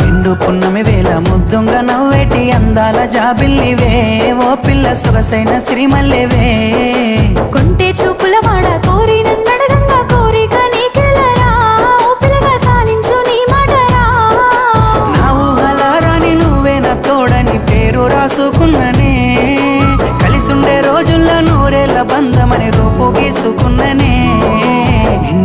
నిండు పున్నమి వేల ముద్దుంగ నవ్వేటి అందాల జాబిల్లివే. ఓ పిల్ల సొగసైన సిరిమల్లెవే. కొంటే చూపుల వాడ కోరి కోరిక నీకెలరా. ఓ పిల్లగా సాలించు నీ మాటరా. నా ఊహలారాని నువ్వే నా తోడని పేరు రాసుకున్ననే. కలిసుండే రోజుల్లో నూరేళ్ళ బంధమని రూపు గీసుకున్ననే